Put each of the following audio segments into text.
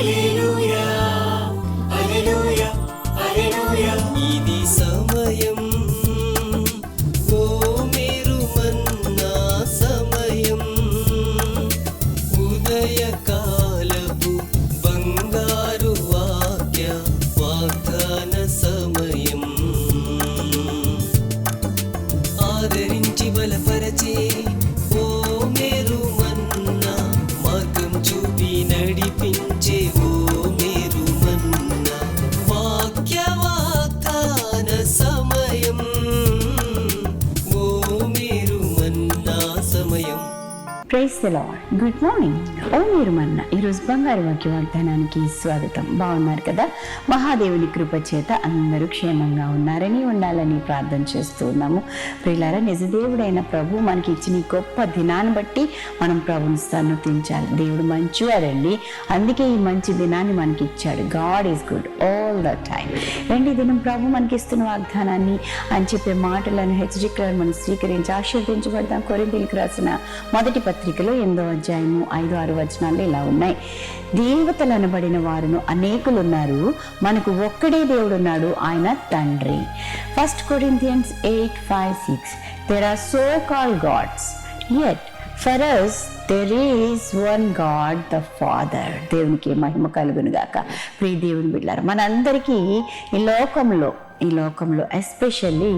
一路。గుడ్ morning ఓ మీరు మన్న ఈరోజు బంగారు వాక్య వాగ్దానానికి స్వాగతం. బాగున్నారు కదా? మహాదేవుని కృప చేత అందరూ క్షేమంగా ఉన్నారని ఉండాలని ప్రార్థన చేస్తూ ఉన్నాము. ప్రియులారా నిజదేవుడైన ప్రభు మనకి ఇచ్చిన గొప్ప దినాన్ని బట్టి మనం ప్రభుని సన్నతించాలి దేవుడు మంచివాడండి అందుకే ఈ మంచి దినాన్ని మనకి ఇచ్చాడు. God is good all the time రండి దినం ప్రభు మనకి ఇస్తున్న వాగ్దానాన్ని అని చెప్పే మాటలను హెచ్చరికలను మనం స్వీకరించి ఆశీర్వదించబడదాం. కొరింతలకు రాసిన మొదటి పత్రికలో ఎనిమిదో అధ్యాయము ఐదు ఆరు వచనాలు ఇలా ఉన్నాయి. దేవతలు అనబడిన వారును అనేకులు ఉన్నారు మనకు ఒక్కడే దేవుడు ఉన్నాడు ఆయన తండ్రి. First Corinthians eight five six there are so call gods yet for us there is one God the Father దేవునికి మహిమ కలుగును గాక ప్రియ దేవుని బిడ్డారు మనందరికీ ఈ లోకంలో ఈ లోకంలో ఎస్పెషల్లీ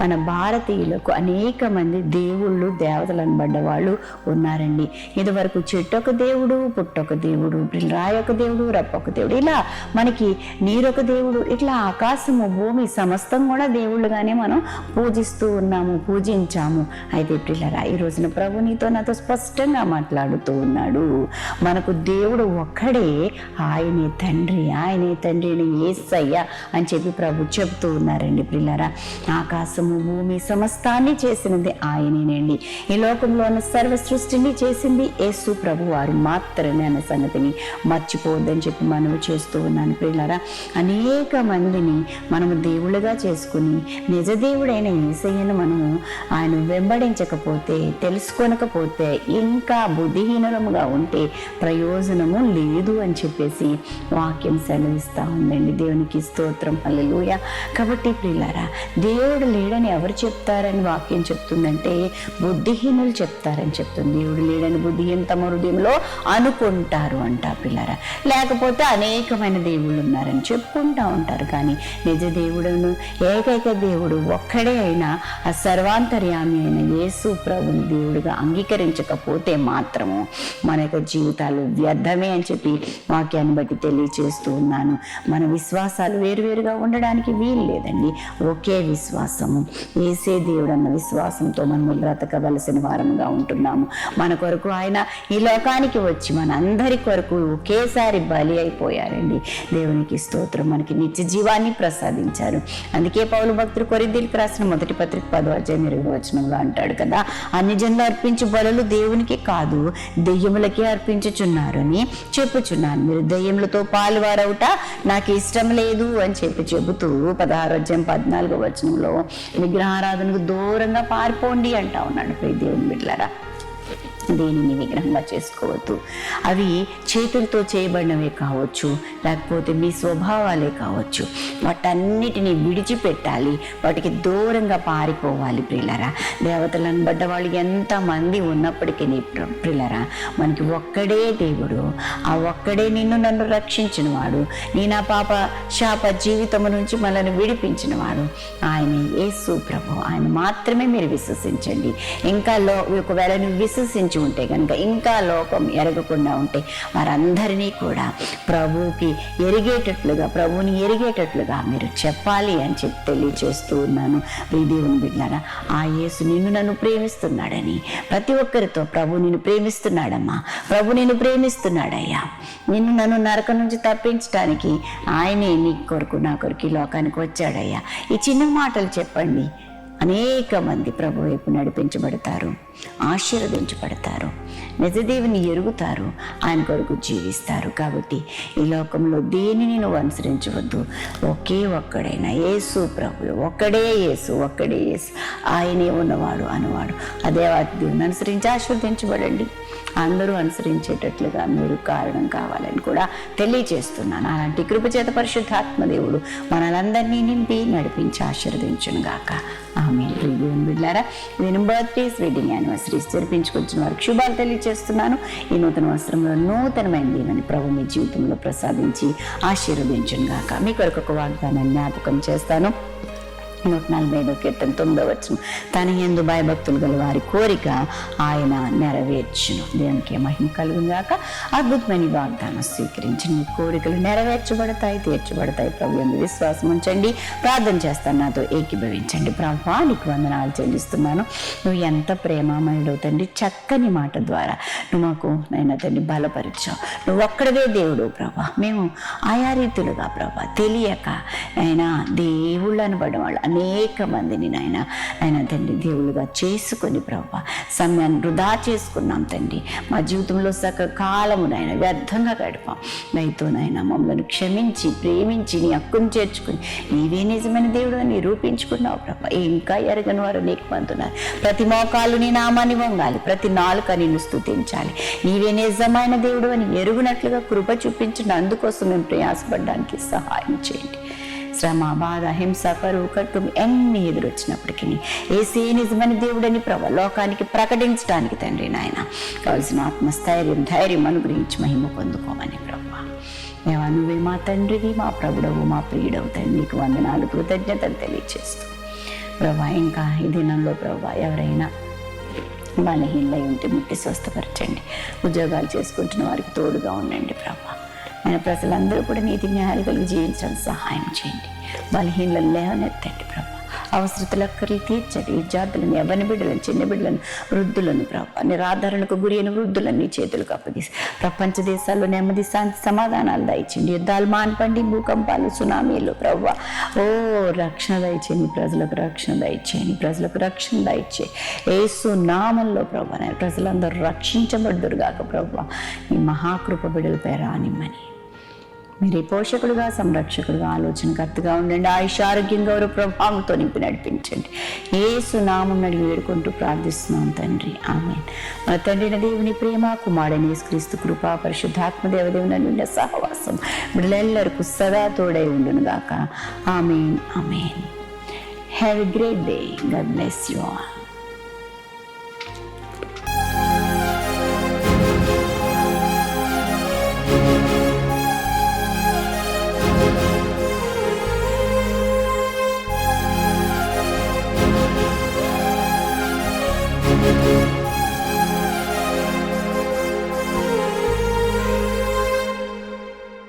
మన భారతీయులకు అనేక మంది దేవుళ్ళు దేవతలు అనబడ్డ వాళ్ళు ఉన్నారండి. ఇదివరకు చెట్టొక దేవుడు పుట్టొక దేవుడు రాయొక దేవుడు రప్పొక దేవుడు. ఇలా మనకి నీరొక దేవుడు ఇట్లా ఆకాశము భూమి సమస్తం కూడా దేవుళ్ళుగానే మనం పూజిస్తూ ఉన్నాము పూజించాము. అయితే పిల్లరా ఈ రోజున ప్రభు నీతో నాతో స్పష్టంగా మాట్లాడుతూ ఉన్నాడు. మనకు దేవుడు ఒక్కడే ఆయనే తండ్రి ఆయనే తండ్రిని ఏసయ్య అని చెప్పి ప్రభు చెప్తూ ఉన్నారండి పిల్లరా ఆకాశము భూమి సమస్తాన్ని చేసినది ఆయనేనండి. ఈ లోకంలో ఉన్న సర్వ సృష్టిని చేసింది యేసు ప్రభు వారు మాత్రమే అన్న సంగతిని మర్చిపోవద్దని చెప్పి మనవి చేస్తూ ఉన్నాను పిల్లరా అనేక మందిని మనము దేవుళ్ళుగా చేసుకుని నిజ దేవుడైన ఏసయ్యను మనము ఆయన వెంబడించకపోతే తెలుసుకొనకపోతే ఇంకా బుద్ధిహీనముగా ఉంటే ప్రయోజనము లేదు అని చెప్పేసి వాక్యం సెలవిస్తూ ఉందండి. దేవునికి స్తోత్రం. అల్లెలుయ కాబట్టి ప్రియులారా దేవుడు లేడని ఎవరు చెప్తారని వాక్యం చెప్తుందంటే బుద్ధిహీనులు చెప్తారని చెప్తుంది. దేవుడు లేడని బుద్ధిహీన తమ హృదయంలో అనుకుంటారు అంట పిల్లరా లేకపోతే అనేకమైన దేవుళ్ళు ఉన్నారని చెప్పుకుంటా ఉంటారు. కానీ నిజ దేవుడును ఏకైక దేవుడు ఒక్కడే అయినా ఆ సర్వాంతర్యామి అయిన యేసు ప్రభుని దేవుడిగా అంగీకరించకపోతే మాత్రము మన యొక్క జీవితాలు వ్యర్థమే అని చెప్పి వాక్యాన్ని బట్టి తెలియచేస్తూ ఉన్నాను. మన విశ్వాసాలు వేరువేరుగా ఉండడానికి వీలు లేదండి. ఒకే విశ్వాసము. ఏసే దేవుడు అన్న విశ్వాసంతో మనము బ్రతకవలసిన వారముగా ఉంటున్నాము. మన కొరకు ఆయన ఈ లోకానికి వచ్చి మన అందరి కొరకు ఒకేసారి బలి అయిపోయారండి. దేవునికి స్తోత్రం. మనకి నిత్య జీవాన్ని ప్రసాదించారు. అందుకే పౌలు భక్తులు కొరిద్దీలకు రాసిన మొదటి పత్రిక పదో అధ్యాయం ఇరవై వచనంలో అంటాడు కదా అన్ని జన్లు అర్పించు బలులు దేవునికి కాదు దెయ్యములకే అర్పించుచున్నారని చెప్పుచున్నాను. మీరు దెయ్యములతో పాలువారవుట నాకు ఇష్టం లేదు అని చెప్పి చెబుతూ పదహారు పద్నాలుగో వచనంలో విగ్రహారాధనకు దూరంగా పారిపోండి అంటా ఉన్నాడు ప్రియ దేవుని బిడ్డలారా. దేనిని విగ్రహంగా చేసుకోవద్దు. అవి చేతులతో చేయబడినవే కావచ్చు లేకపోతే మీ స్వభావాలే కావచ్చు. వాటన్నిటిని విడిచిపెట్టాలి. వాటికి దూరంగా పారిపోవాలి ప్రిలరా దేవతలు అనబడ్డ వాళ్ళు ఎంతమంది ఉన్నప్పటికీ ప్రిల్లరా మనకి ఒక్కడే దేవుడు. ఆ ఒక్కడే నిన్ను నన్ను రక్షించిన వాడు నీ నా పాప శాప జీవితం నుంచి మనల్ని విడిపించిన వాడు ఆయన యేసు ప్రభు. ఆయన మాత్రమే మీరు విశ్వసించండి. ఇంకా లో ఒకవేళ నువ్వు విశ్వసించు ఉంటే కనుక ఇంకా లోకం ఎరగకుండా ఉంటే వారందరినీ కూడా ప్రభువుకి ఎరిగేటట్లుగా ప్రభువుని ఎరిగేటట్లుగా మీరు చెప్పాలి అని చెప్పి తెలియచేస్తూ ఉన్నాను. ఈ ఉంది బిడ్డారా ఆ యేసు నిన్ను నన్ను ప్రేమిస్తున్నాడని ప్రతి ఒక్కరితో ప్రభు నిన్ను ప్రేమిస్తున్నాడమ్మా. ప్రభు నిన్ను ప్రేమిస్తున్నాడయ్యా. నిన్ను నన్ను నరకం నుంచి తప్పించడానికి ఆయనే నీ కొరకు నా కొరకు లోకానికి వచ్చాడయ్యా. ఈ చిన్న మాటలు చెప్పండి. అనేక మంది ప్రభు వైపు నడిపించబడతారు ఆశీర్వదించబడతారు నిజదేవిని ఎరుగుతారు ఆయన కొరకు జీవిస్తారు. కాబట్టి ఈ లోకంలో దేనిని నువ్వు అనుసరించవద్దు. ఒకే ఒక్కడైనా యేసు ప్రభు ఒక్కడే యేసు ఒక్కడే యేసు. ఆయనే ఉన్నవాడు అనువాడు. అదే దేవుని అనుసరించి ఆశీర్వదించబడండి. అందరూ అనుసరించేటట్లుగా మీరు కారణం కావాలని కూడా తెలియజేస్తున్నాను. అలాంటి కృపచేత పరిశుద్ధాత్మ దేవుడు మనలందరినీ నింపి నడిపించి ఆశీర్వదించును గాక. ఆమె దేవుని బిడ్డారా నేను బర్త్డేస్ వెడ్డింగ్ యానివర్సరీస్ జరిపించుకొచ్చిన వారికి శుభాలు తెలియజేస్తున్నాను. ఈ నూతన వస్త్రంలో నూతనమైన దీవెని ప్రభు మీ జీవితంలో ప్రసాదించి ఆశీర్వదించును గాక. మీ కొరకు ఒక వాగ్దానాన్ని జ్ఞాపకం చేస్తాను. నూట నలభై ఐదో కీర్తన తొమ్మిదో వచ్చిన తన ఎందు భయభక్తులు గల వారి కోరిక ఆయన నెరవేర్చును. దేవునికి మహిమ కలుగుగాక అద్భుతమైన వాగ్దానం స్వీకరించి నీ కోరికలు నెరవేర్చబడతాయి తీర్చబడతాయి. ప్రభు ఎందు విశ్వాసం ఉంచండి. ప్రార్థన చేస్తాను నాతో ఏకీభవించండి. ప్రభా నీకు వందనాలు చెల్లిస్తున్నాను. నువ్వు ఎంత ప్రేమమయుడవు తండ్రి చక్కని మాట ద్వారా నువ్వు మాకు నైనా తండ్రి బలపరిచావు. నువ్వు ఒక్కడవే దేవుడు ప్రభా. మేము ఆయా రీతులుగా ప్రభా తెలియక అయినా దేవుళ్ళు అనబడిన వాళ్ళు అనేక మందిని నాయన. ఆయన తండ్రి దేవుళ్ళుగా చేసుకొని ప్రభా సమయాన్ని వృధా చేసుకున్నాం తండ్రి. మా జీవితంలో సక కాలము నాయన వ్యర్థంగా గడిపాం. నైతో నాయన మమ్మల్ని క్షమించి ప్రేమించి నీ హక్కును చేర్చుకుని నీవే నిజమైన దేవుడు అని నిరూపించుకున్నావు ప్రభా ఇంకా ఎరగని వారు నీకు పంతున్నారు ప్రతి మోకాలు నీ నామాన్ని వంగాలి. ప్రతి నాలుక నిన్ను స్థుతించాలి నీవే నిజమైన దేవుడు అని ఎరుగునట్లుగా కృప చూపించిన అందుకోసం మేము ప్రయాసపడడానికి సహాయం చేయండి. శ్రమ బాధ హింస కరువు కట్టు ఎన్ని ఎదురొచ్చినప్పటికీ ఏసీ నిజమైన దేవుడని ప్రభ లోకానికి ప్రకటించడానికి తండ్రి నాయన. కావలసిన ఆత్మస్థైర్యం ధైర్యం అనుగ్రహించి మహిమ పొందుకోమని ప్రభా. దేవా నువ్వే మా తండ్రివి మా ప్రభుడవు మా ప్రియుడవు తండ్రి నీకు వందనాలు కృతజ్ఞతలు తెలియచేస్తూ. ప్రభా ఇంకా ఈ దినంలో ప్రభా ఎవరైనా బలహీనలై ఉంటే ముట్టి స్వస్థపరచండి. ఉద్యోగాలు చేసుకుంటున్న వారికి తోడుగా ఉండండి ప్రభా. ఆయన ప్రజలందరూ కూడా నీతి న్యాయాలు కలిగి జీవించడానికి సహాయం చేయండి. బలహీనలు లేవనెత్తండి ప్రభు. అవసరతలు తీర్చండి. విద్యార్థులను ఎవరిని బిడ్డలను చిన్న బిడ్డలను వృద్ధులను ప్రభా. నిరాధారణకు గురి అయిన వృద్ధులను నీ చేతులకు అప్పగిసి ప్రపంచ దేశాల్లో నెమ్మది శాంతి సమాధానాలు దయచండి యుద్ధాలు మాన్పండి. భూకంపాలు సునామీలు ప్రభా. ఓ రక్షణ దయచేయండి. ప్రజలకు రక్షణ దయచేయండి. ప్రజలకు రక్షణ దయచే ఏసు నామంలో ప్రభా ప్రజలందరూ ప్రజలందరూ రక్షించబడ్దురుగాక ప్రభా. ఈ మహాకృప బిడలపై రానిమ్మని మీరే పోషకుడుగా సంరక్షకుడుగా ఆలోచనకర్తగా ఉండండి. ఆయుష ఆరోగ్యం గౌరవ ప్రభావంతో నింపి నడిపించండి. ఏ సునామం నడిగి వేడుకుంటూ ప్రార్థిస్తున్నాం తండ్రి. ఆమె మన తండ్రిన దేవుని ప్రేమ కుమారుని క్రీస్తు కృపా పరిశుద్ధాత్మ దేవదేవుని నుండి సహవాసం బిడ్డలెల్లరికూ సదా తోడై ఉండును గాక amen. Amen. Have a great day God bless you all